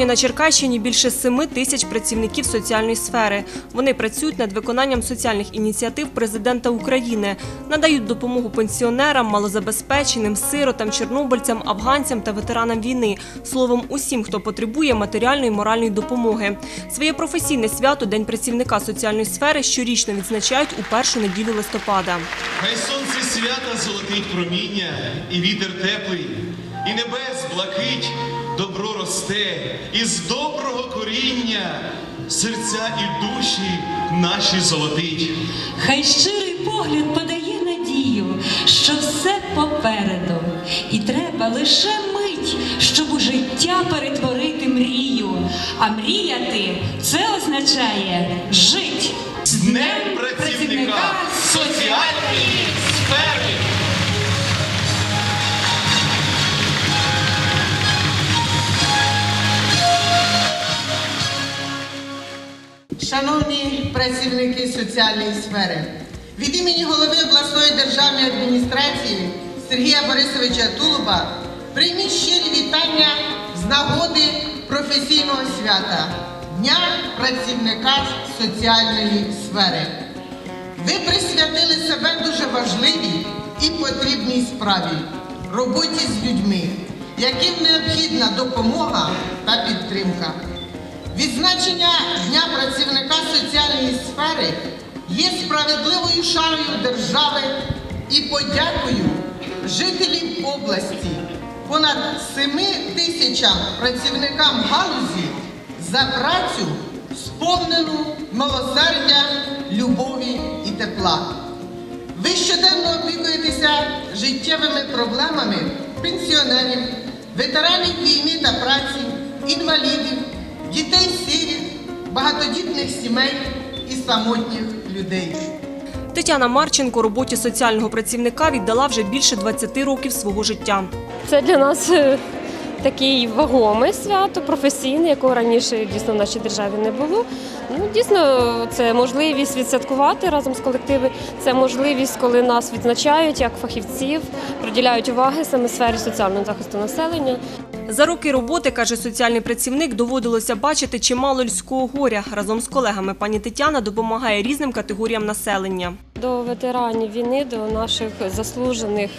Сьогодні на Черкащині більше 7 тисяч працівників соціальної сфери. Вони працюють над виконанням соціальних ініціатив президента України, надають допомогу пенсіонерам, малозабезпеченим, сиротам, чорнобильцям, афганцям та ветеранам війни. Словом, усім, хто потребує матеріальної і моральної допомоги. Своє професійне свято День працівника соціальної сфери щорічно відзначають у першу неділю листопада. Хай сонце свята золотить проміння, і вітер теплий, і небес блакить, добро росте, і з доброго коріння серця і душі наші золотить. Хай щирий погляд подає надію, що все попереду, і треба лише мить, щоб у життя перетворити мрію. А мріяти це означає жить. З Днем працівника соціальної Шановні працівники соціальної сфери, від імені голови обласної державної адміністрації Сергія Борисовича Тулуба прийміть щирі вітання з нагоди професійного свята Дня працівника соціальної сфери. Ви присвятили себе дуже важливій і потрібній справі роботі з людьми, яким необхідна допомога та підтримка. Відзначення Дня працівника соціальної сфери є справедливою шарою держави і подякою жителів області, понад 7 тисячам працівникам галузі за працю, сповнену милосердя, любові і тепла. Ви щоденно опікуєтеся життєвими проблемами пенсіонерів, ветеранів війни та праці, інвалідів, дітей-сиріт, багатодітних сімей і самотніх людей. Тетяна Марченко роботі соціального працівника віддала вже більше 20 років свого життя. Це для нас е, такий вагоме свято, професійне, якого раніше дійсно в нашій державі не було. Ну, дійсно, це можливість відсвяткувати разом з колективи. Це можливість, коли нас відзначають як фахівців, приділяють уваги саме сфері соціального захисту населення. За роки роботи, каже соціальний працівник, доводилося бачити чимало людського горя. Разом з колегами пані Тетяна допомагає різним категоріям населення. До ветеранів війни, до наших заслужених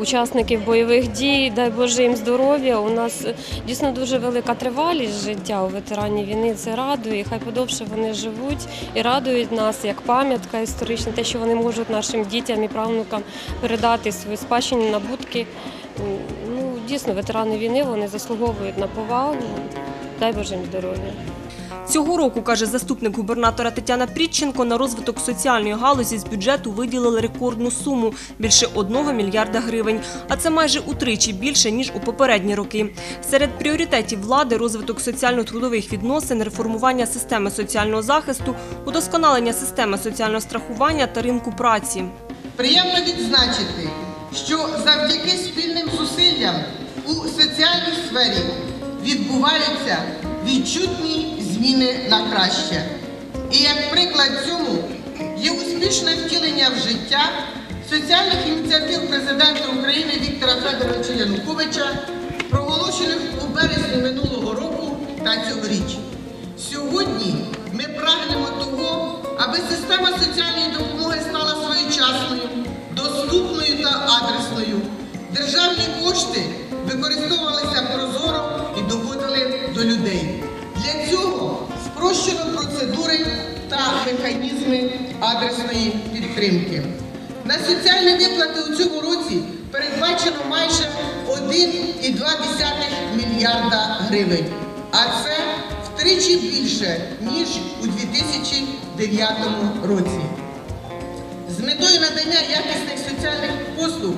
учасників бойових дій, дай Боже їм здоров'я. У нас дійсно дуже велика тривалість життя у ветеранів війни. Це радує. Хай подовше вони живуть і радують нас як пам'ятка історична, те, що вони можуть нашим дітям і правнукам передати свої спадщини, набутки. Дійсно, ветерани війни вони заслуговують на повагу. Дай Боже їм здоров'я. Цього року, каже заступник губернатора Тетяна Прітченко, на розвиток соціальної галузі з бюджету виділили рекордну суму – більше 1 мільярда гривень. А це майже утричі більше, ніж у попередні роки. Серед пріоритетів влади – розвиток соціально-трудових відносин, реформування системи соціального захисту, удосконалення системи соціального страхування та ринку праці. Приємно відзначити, що завдяки спільним зусиллям у соціальній сфері відбуваються відчутні зміни на краще. І як приклад цьому є успішне втілення в життя соціальних ініціатив президента України Віктора Федоровича Януковича, проголошених у березні минулого року та цьогоріч. Сьогодні ми прагнемо того, аби система соціальної допомоги стала своєчасною. Державні кошти використовувалися прозоро і доходили до людей. Для цього спрощено процедури та механізми адресної підтримки. На соціальні виплати у цьому році передбачено майже 1,2 мільярда гривень, а це втричі більше, ніж у 2009 році. З метою надання якісних соціальних послуг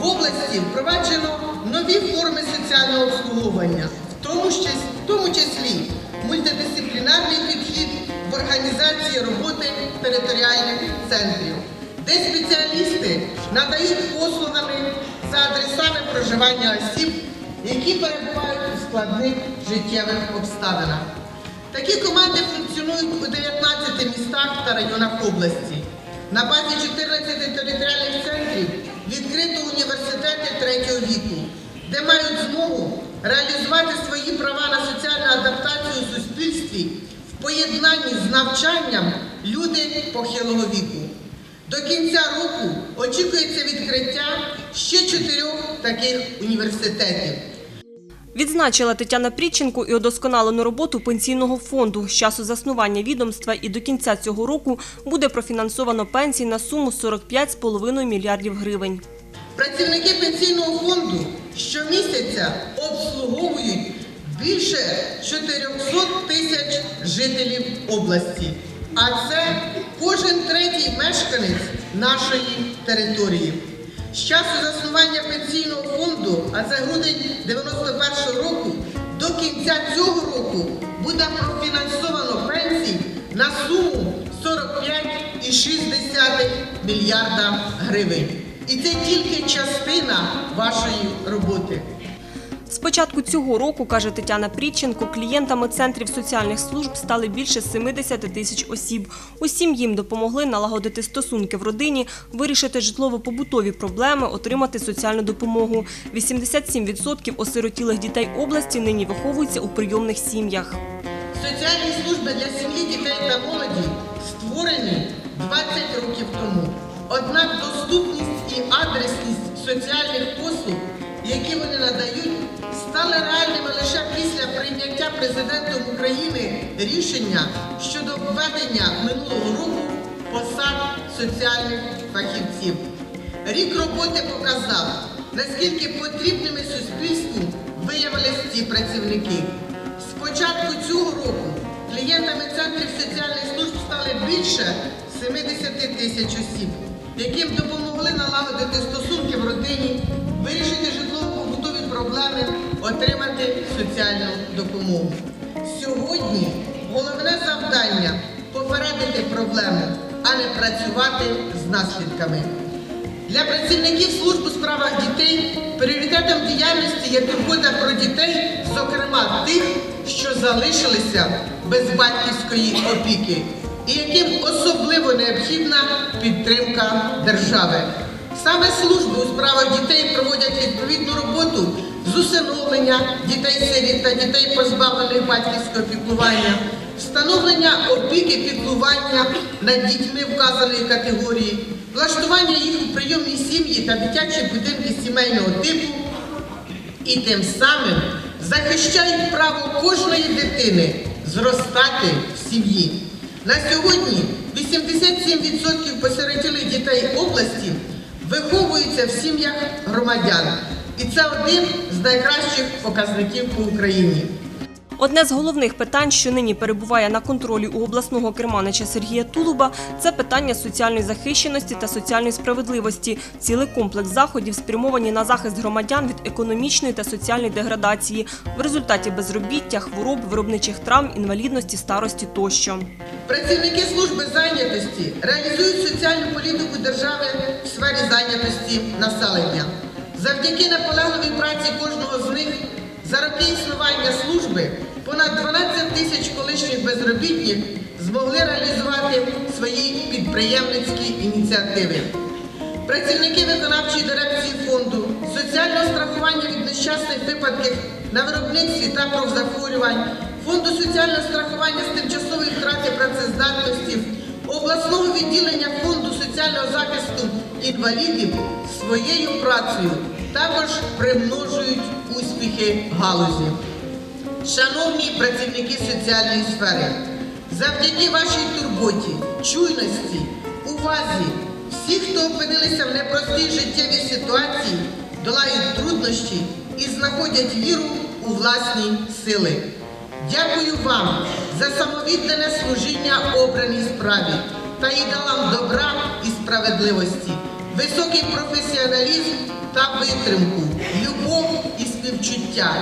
в області впроваджено нові форми соціального обслуговування, в тому, числі, мультидисциплінарний підхід в організації роботи територіальних центрів, де спеціалісти надають послугами за адресами проживання осіб, які перебувають у складних життєвих обставинах. Такі команди функціонують у 19 містах та районах області. На базі 14 територіальних центрів відкрито університети третього віку, де мають змогу реалізувати свої права на соціальну адаптацію у суспільстві в поєднанні з навчанням люди похилого віку. До кінця року очікується відкриття ще чотирьох таких університетів. Відзначила Тетяна Прідченко і удосконалену роботу пенсійного фонду. З часу заснування відомства і до кінця цього року буде профінансовано пенсії на суму 45,5 мільярдів гривень. Працівники пенсійного фонду щомісяця обслуговують більше 400 тисяч жителів області. А це кожен третій мешканець нашої території. З часу заснування пенсійного фонду, а це грудень 91 року, до кінця цього року буде профінансовано пенсій на суму 45,6 мільярда гривень. І це тільки частина вашої роботи. З початку цього року, каже Тетяна Прідченко, клієнтами центрів соціальних служб стали більше 70 тисяч осіб. Усім їм допомогли налагодити стосунки в родині, вирішити житлово-побутові проблеми, отримати соціальну допомогу. 87% осиротілих дітей області нині виховуються у прийомних сім'ях. Соціальні служби для сім'ї, дітей та молоді створені 20 років тому. Однак доступність і адресність соціальних послуг, які вони надають, стали реальними лише після прийняття президентом України рішення щодо введення минулого року посад соціальних фахівців. Рік роботи показав, наскільки потрібними суспільству виявилися ці працівники. З початку цього року клієнтами центрів соціальних служб стали більше 70 тисяч осіб, яким допомогли налагодити стосунки в родині, отримати соціальну допомогу. Сьогодні головне завдання попередити проблему, а не працювати з наслідками. Для працівників служб у справах дітей пріоритетом діяльності є турбота про дітей, зокрема тих, що залишилися без батьківської опіки, і яким особливо необхідна підтримка держави. Саме служби у справах дітей проводять відповідну роботу з усиновлення дітей-сиріт та дітей, позбавлених батьківського піклування, встановлення опіки піклування над дітьми вказаної категорії, влаштування їх у прийомні сім'ї та дитячі будинки сімейного типу і тим самим захищають право кожної дитини зростати в сім'ї. На сьогодні 87% посиротілих дітей області виховуються в сім'ях громадян. І це один з найкращих показників по Україні. Одне з головних питань, що нині перебуває на контролі у обласного керманича Сергія Тулуба, це питання соціальної захищеності та соціальної справедливості. Цілий комплекс заходів спрямовані на захист громадян від економічної та соціальної деградації в результаті безробіття, хвороб, виробничих травм, інвалідності, старості тощо. Працівники служби зайнятості реалізують соціальну політику держави в сфері зайнятості населення. Завдяки наполегливій праці кожного з них за роки існування служби понад 12 тисяч колишніх безробітних змогли реалізувати свої підприємницькі ініціативи. Працівники виконавчої дирекції фонду, соціального страхування від нещасних випадків на виробництві та профзахворювань, фонду соціального страхування з тимчасової втрати працездатності, обласного відділення фонду соціального захисту інвалідів своєю працею також примножують успіхи галузі. Шановні працівники соціальної сфери, завдяки вашій турботі, чуйності, увазі, всі, хто опинилися в непростій життєвій ситуації, долають труднощі і знаходять віру у власні сили. Дякую вам за самовіддане служіння обраній справі та ідеалам добра і справедливості, високий професіоналізм та витримку, любов і співчуття.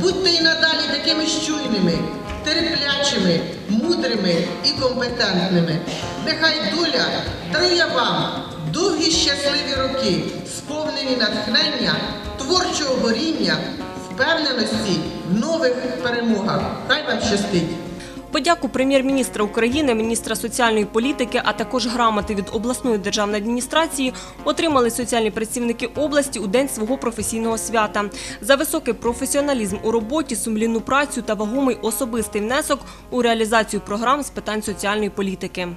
Будьте і надалі такими щуйними, терплячими, мудрими і компетентними. Нехай доля дарує вам довгі щасливі роки, сповнені натхнення, творчого горіння, впевненості в нових перемогах. Хай вам щастить! Подяку прем'єр-міністра України, міністра соціальної політики, а також грамоти від обласної державної адміністрації отримали соціальні працівники області у день свого професійного свята за високий професіоналізм у роботі, сумлінну працю та вагомий особистий внесок у реалізацію програм з питань соціальної політики.